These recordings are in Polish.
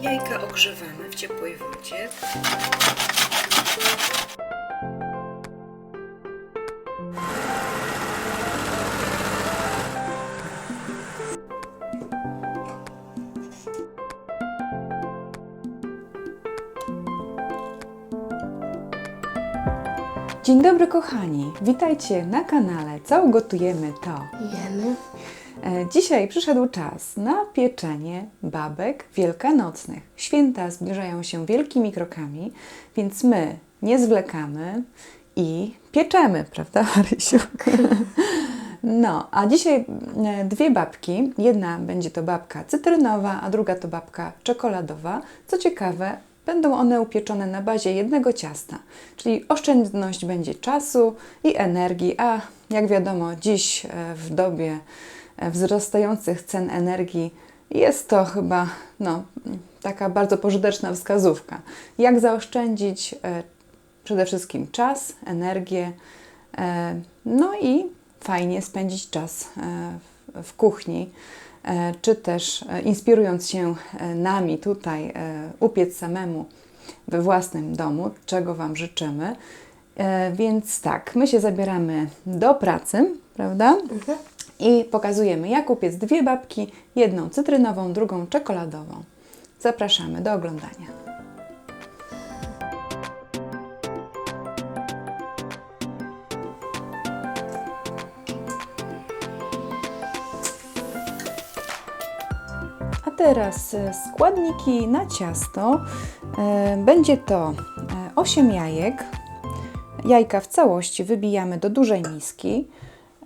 Jajka ogrzewamy w ciepłej wodzie. Dzień dobry kochani, witajcie na kanale Co ugotujemy to. Jemy. E, Dzisiaj przyszedł czas na pieczenie babek wielkanocnych. Święta zbliżają się wielkimi krokami, więc my nie zwlekamy i pieczemy, prawda Marysiu? No, a dzisiaj e, dwie babki. Jedna będzie to babka cytrynowa, a druga to babka czekoladowa. Co ciekawe, będą one upieczone na bazie jednego ciasta, czyli oszczędność będzie czasu i energii, a jak wiadomo, dziś e, w dobie wzrastających cen energii jest to chyba no, taka bardzo pożyteczna wskazówka. Jak zaoszczędzić e, przede wszystkim czas, energię, e, no i fajnie spędzić czas e, w- kuchni, czy też inspirując się nami tutaj, upiec samemu we własnym domu, czego Wam życzymy. Więc tak, my się zabieramy do pracy, prawda? I pokazujemy, jak upiec dwie babki, jedną cytrynową, drugą czekoladową. Zapraszamy do oglądania. Teraz e, składniki na ciasto. E, Będzie to e, 8 jajek. Jajka w całości wybijamy do dużej miski.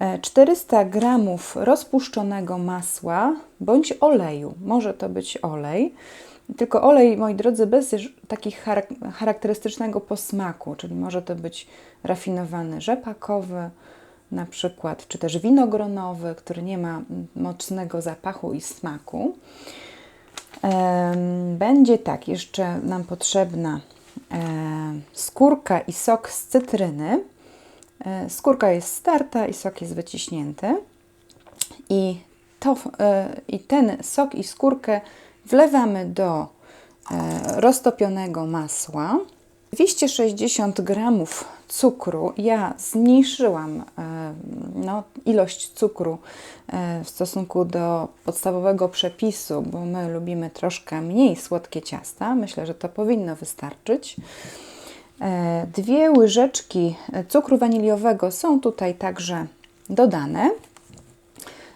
E, 400 g rozpuszczonego masła bądź oleju. Może to być olej. Tylko olej, moi drodzy, bez takich charak- charakterystycznego posmaku, czyli może to być rafinowany rzepakowy, na przykład, czy też winogronowy, który nie ma mocnego zapachu i smaku. Będzie tak, jeszcze nam potrzebna e, skórka i sok z cytryny. E, Skórka jest starta i sok jest wyciśnięty. I, to, e, I ten sok i skórkę wlewamy do e, roztopionego masła. 260 gramów cukru. Ja zmniejszyłam no, ilość cukru w stosunku do podstawowego przepisu, bo my lubimy troszkę mniej słodkie ciasta. Myślę, że to powinno wystarczyć. E, Dwie łyżeczki cukru waniliowego są tutaj także dodane.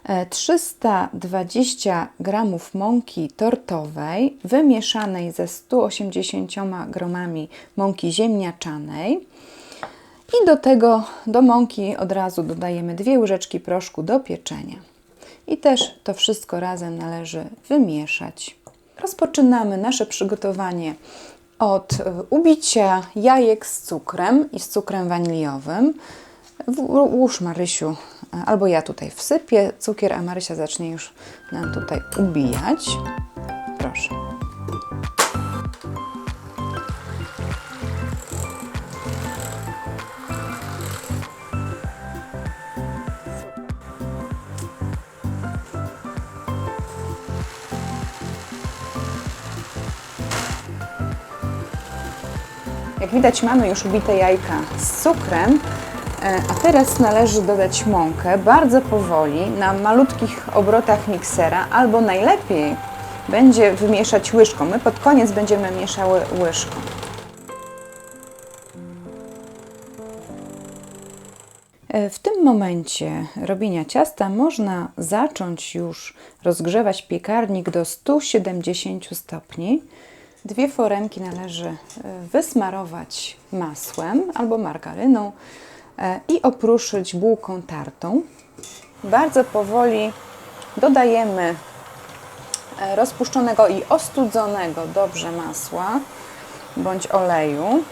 E, 320 g mąki tortowej wymieszanej ze 180 gramami mąki ziemniaczanej. I do tego, do mąki od razu dodajemy dwie łyżeczki proszku do pieczenia. I też to wszystko razem należy wymieszać. Rozpoczynamy nasze przygotowanie od e, ubicia jajek z cukrem i z cukrem waniliowym. Łóż Marysiu, e, albo ja tutaj wsypię cukier, a Marysia zacznie już nam tutaj ubijać. Proszę. Jak widać mamy już ubite jajka z cukrem, e, a teraz należy dodać mąkę bardzo powoli na malutkich obrotach miksera, albo najlepiej będzie wymieszać łyżką. My pod koniec będziemy mieszały łyżką. E, W tym momencie robienia ciasta można zacząć już rozgrzewać piekarnik do 170 stopni. Dwie foremki należy e, wysmarować masłem albo margaryną e, i opruszyć bułką tartą. Bardzo powoli dodajemy e, rozpuszczonego i ostudzonego dobrze masła bądź oleju.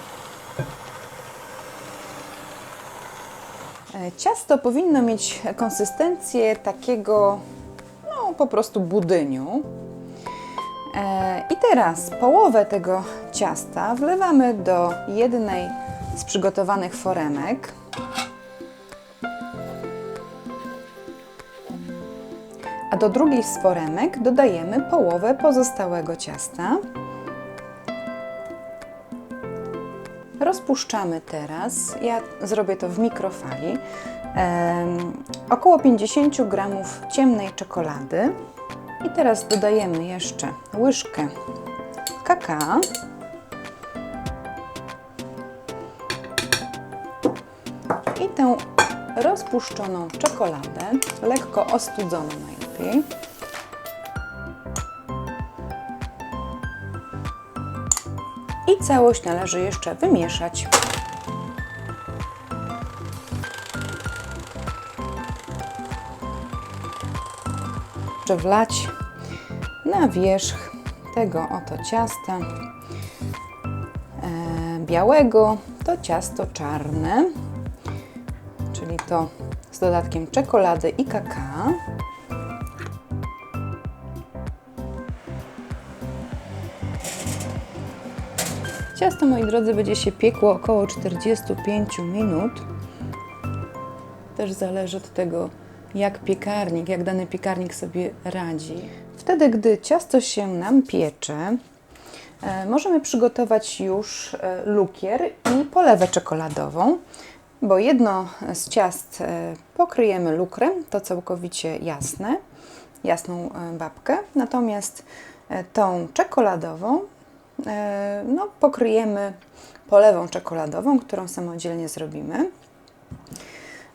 Ciasto powinno mieć konsystencję takiego, no po prostu budyniu. I teraz połowę tego ciasta wlewamy do jednej z przygotowanych foremek. A do drugich z foremek dodajemy połowę pozostałego ciasta. Rozpuszczamy teraz, ja zrobię to w mikrofali, około 50 gramów ciemnej czekolady. I teraz dodajemy jeszcze łyżkę kakao. I tę rozpuszczoną czekoladę, lekko ostudzoną najlepiej. I całość należy jeszcze wymieszać. Jeszcze wlać na wierzch tego oto ciasta e, białego to ciasto czarne, czyli to z dodatkiem czekolady i kakao. Ciasto, moi drodzy, będzie się piekło około 45 minut. Też zależy od tego, jak piekarnik, jak dany piekarnik sobie radzi. Wtedy, gdy ciasto się nam piecze, e, możemy przygotować już e, lukier i polewę czekoladową, bo jedno z ciast e, pokryjemy lukrem, to całkowicie jasne, jasną babkę, natomiast tą czekoladową no, pokryjemy polewą czekoladową, którą samodzielnie zrobimy.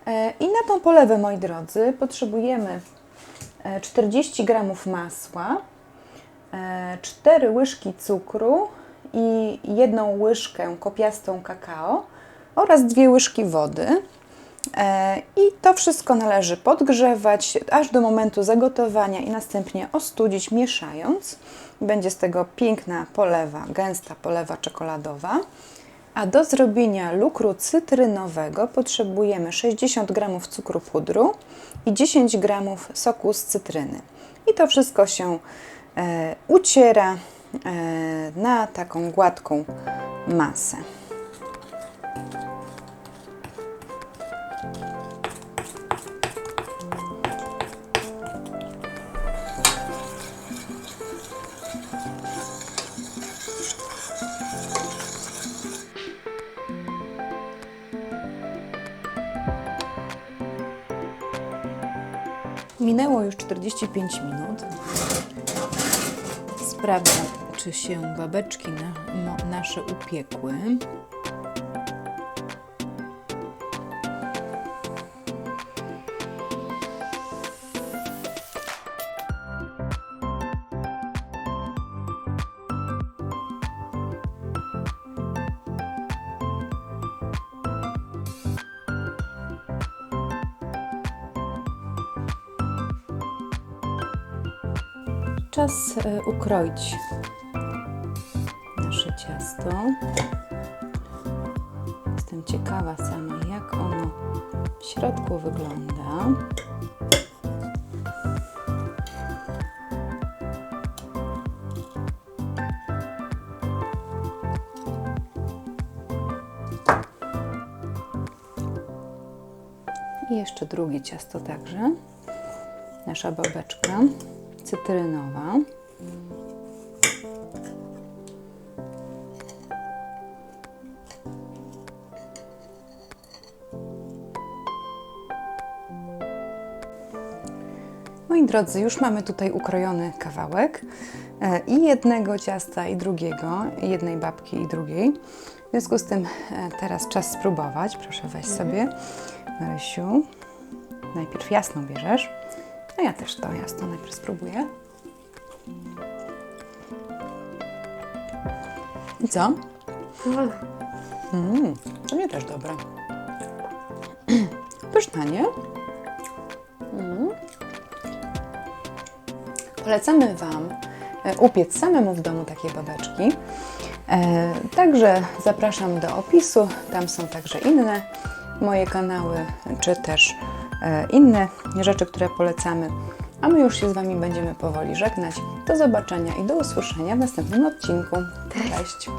E, I na tą polewę, moi drodzy, potrzebujemy e, 40 g masła, 4 łyżki cukru i jedną łyżkę kopiastą kakao oraz dwie łyżki wody. E, I to wszystko należy podgrzewać aż do momentu zagotowania i następnie ostudzić, mieszając. Będzie z tego piękna polewa, gęsta polewa czekoladowa. A do zrobienia lukru cytrynowego potrzebujemy 60 g cukru pudru i 10 g soku z cytryny. I to wszystko się e, uciera e, na taką gładką masę. Minęło już 45 minut. Sprawdzam, czy się babeczki na, nasze upiekły. Czas e, ukroić nasze ciasto. Jestem ciekawa sama, jak ono w środku wygląda. I jeszcze drugie ciasto także. Nasza babeczka cytrynowa. Moi drodzy, już mamy tutaj ukrojony kawałek e, i jednego ciasta, i drugiego, i jednej babki, i drugiej. W związku z tym e, teraz czas spróbować. Proszę weź sobie, Marysiu. Najpierw jasną bierzesz. No ja też to jasno najpierw spróbuję. I co? Mm, to mnie też dobre. Pyszna, nie? Mm. Polecamy Wam e, upiec samemu w domu takie babeczki. E, także zapraszam do opisu. Tam są także inne moje kanały, czy też inne rzeczy, które polecamy. A my już się z Wami będziemy powoli żegnać. Do zobaczenia i do usłyszenia w następnym odcinku. Cześć!